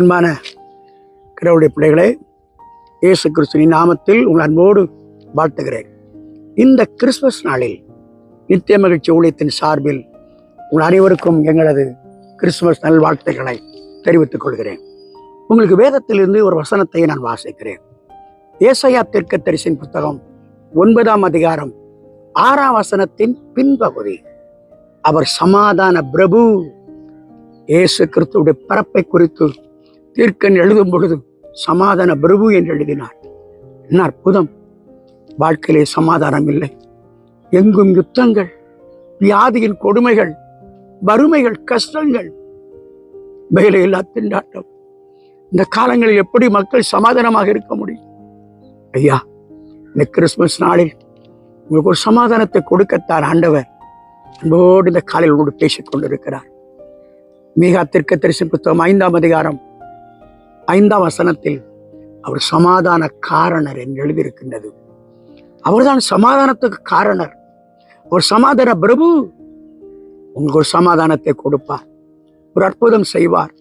அன்பான கடவுளுடைய பிள்ளைகளே இயேசு கிறிஸ்துவின் நாமத்தில் உங்கள் அன்போடு வாழ்த்துகிறேன். இந்த கிறிஸ்துமஸ் நாளில் நித்திய மகிழ்ச்சி ஊழியத்தின் சார்பில் உங்கள் அனைவருக்கும் எங்களது கிறிஸ்துமஸ் நல்வாழ்த்துக்களை தெரிவித்துக் கொள்கிறேன். உங்களுக்கு வேதத்திலிருந்து ஒரு வசனத்தை நான் வாசிக்கிறேன். ஏசையா தீர்க்கதரிசின் புத்தகம் ஒன்பதாம் அதிகாரம் ஆறாம் வசனத்தின் பின்பகுதி. அவர் சமாதான பிரபு. இயேசு கிறிஸ்துடைய பிறப்பை குறித்து தீர்க்கன் எழுதும் பொழுது சமாதான பிரபு என்று எழுதினார். என்ன அற்புதம். வாழ்க்கையிலே சமாதானம் இல்லை. எங்கும் யுத்தங்கள் வியாதியின் கொடுமைகள் வறுமைகள் கஷ்டங்கள் வேலையில்லா திண்டாட்டம். இந்த காலங்களில் எப்படி மக்கள் சமாதானமாக இருக்க முடியும்? ஐயா இந்த கிறிஸ்துமஸ் நாளில் உங்களுக்கு ஒரு சமாதானத்தை கொடுக்கத்தான் ஆண்டவர் அன்போடு இந்த காலையில் உங்களோடு பேசிக் கொண்டிருக்கிறார் மீகா திருக்க தரிசன புத்தகம் ஐந்தாம் அதிகாரம் ஐந்தாம் வசனத்தில் அவர் சமாதான காரணர் என்று எழுதியிருக்கின்றது. அவர்தான் சமாதானத்துக்கு காரணர். ஒரு சமாதான பிரபு உங்களுக்கு ஒரு சமாதானத்தை கொடுப்பார். ஒரு அற்புதம் செய்வார்.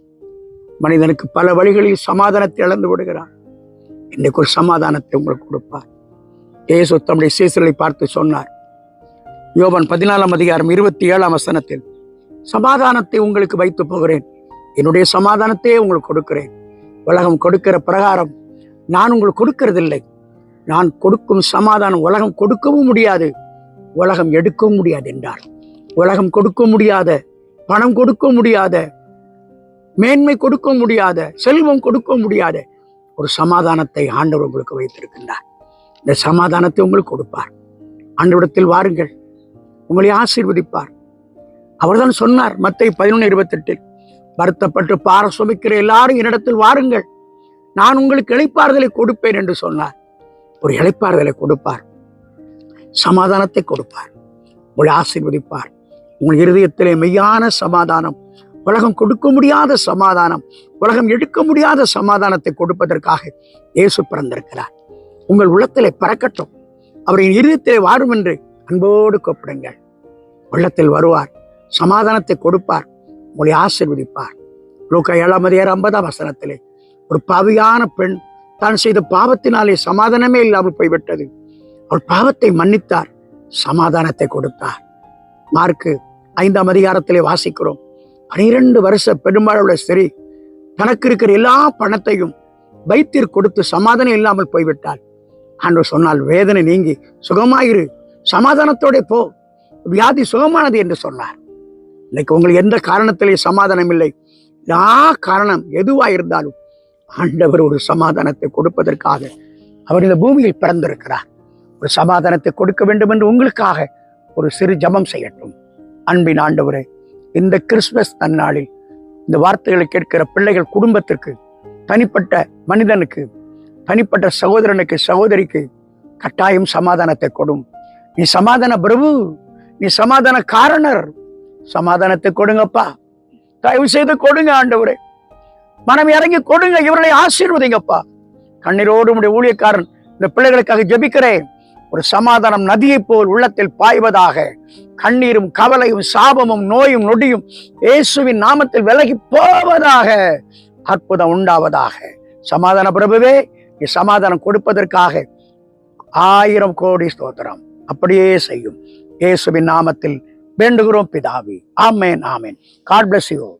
மனிதனுக்கு பல வழிகளில் சமாதானத்தை இழந்து விடுகிறார். இன்னைக்கு ஒரு சமாதானத்தை உங்களுக்கு கொடுப்பார். ஏசு தம்முடைய சீசர்களை பார்த்து சொன்னார். யோவன் பதினாலாம் அதிகாரம் இருபத்தி ஏழாம் வசனத்தில் சமாதானத்தை உங்களுக்கு வைத்து போகிறேன். என்னுடைய சமாதானத்தையே உங்களுக்கு கொடுக்கிறேன். உலகம் கொடுக்கிற பிரகாரம் நான் உங்களுக்கு கொடுக்கறதில்லை. நான் கொடுக்கும் சமாதானம் உலகம் கொடுக்கவும் முடியாது. உலகம் எடுக்கவும் முடியாது என்றார். உலகம் கொடுக்க முடியாத பணம் கொடுக்க முடியாத மேன்மை கொடுக்க முடியாத செல்வம் கொடுக்க முடியாத ஒரு சமாதானத்தை ஆண்டவர் உங்களுக்கு வைத்திருக்கின்றார். இந்த சமாதானத்தை உங்களுக்கு கொடுப்பார். ஆண்டவிடத்தில் வாருங்கள். உங்களை ஆசீர்வதிப்பார். அவர்தான் சொன்னார் மத்தை பதினொன்று இருபத்தெட்டில் வருத்தப்பட்டு பாரசுமிக்கிற எல்லாரும் என்னிடத்தில் வாருங்கள். நான் உங்களுக்கு இழைப்பாறுதலை கொடுப்பேன் என்று சொன்னார். ஒரு இழைப்பாறுதலை கொடுப்பார். சமாதானத்தை கொடுப்பார். உங்களை ஆசீர்வதிப்பார். உங்கள் இருதயத்திலே மெய்யான சமாதானம் உலகம் கொடுக்க முடியாத சமாதானம் உலகம் எடுக்க முடியாத சமாதானத்தை கொடுப்பதற்காக இயேசு பிறந்திருக்கிறார். உங்கள் உள்ளத்திலே பறக்கட்டும். அவரின் இருதயத்திலே வாரும் என்று அன்போடு கூப்பிடுங்கள். உள்ளத்தில் வருவார். சமாதானத்தை கொடுப்பார். உங்களை ஆசிர்வதிப்பார். லூக்கா ஏழாம் அதிகாரம் ஐம்பதாம் வசனத்திலே ஒரு பாவியான பெண் தான் செய்த பாவத்தினாலே சமாதானமே இல்லாமல் போய்விட்டது. அவள் பாவத்தை மன்னித்தார் சமாதானத்தை கொடுத்தார். மார்க்கு ஐந்தாம் அதிகாரத்திலே வாசிக்கிறோம் பனிரெண்டு வருஷ பெரும்பாலுள்ள சரி தனக்கு இருக்கிற எல்லா பணத்தையும் வைத்திற் கொடுத்து சமாதானம் இல்லாமல் போய்விட்டாள் ஆண்டு சொன்னால் வேதனை நீங்கி சுகமாயிரு சமாதானத்தோட போ வியாதி சுகமானது என்று சொன்னார். இன்னைக்கு உங்களுக்கு எந்த காரணத்திலே சமாதானம் இல்லை எல்லா காரணம் எதுவாக இருந்தாலும் ஆண்டவர் ஒரு சமாதானத்தை கொடுப்பதற்காக அவர் இந்த பூமியில் பிறந்திருக்கிறார். ஒரு சமாதானத்தை கொடுக்க வேண்டும் என்று உங்களுக்காக ஒரு சிறு ஜபம் செய்யட்டும். அன்பின் ஆண்டவரே இந்த கிறிஸ்துமஸ் நன்னாளில் இந்த வார்த்தைகளை கேட்கிற பிள்ளைகள் குடும்பத்திற்கு தனிப்பட்ட மனிதனுக்கு தனிப்பட்ட சகோதரனுக்கு சகோதரிக்கு கட்டாயம் சமாதானத்தை கொடும். நீ சமாதான பிரபு நீ சமாதான காரணர். சமாதானத்தை கொடுங்கப்பா. தயவு செய்து கொடுங்க ஆண்டவரே. மனம் இறங்கி கொடுங்க இவர்களை ஆசீர்வதிங்கப்பா. கண்ணீரோடு உடைய ஊழியக்காரன் இந்த பிள்ளைகளுக்காக ஜெபிக்கிறேன். ஒரு சமாதானம் நதியைப் போல் உள்ளத்தில் பாய்வதாக. கண்ணீரும் கவலையும் சாபமும் நோயும் நொடியும் இயேசுவின் நாமத்தில் விலகி போவதாக அற்புதம் உண்டாவதாக. சமாதான பிரபுவே நீ சமாதானம் கொடுப்பதற்காக ஆயிரம் கோடி ஸ்தோத்திரம். அப்படியே செய்யும். இயேசுவின் நாமத்தில் வேண்டுகிறோம் பிதாவி. ஆமேன் ஆமேன். God bless you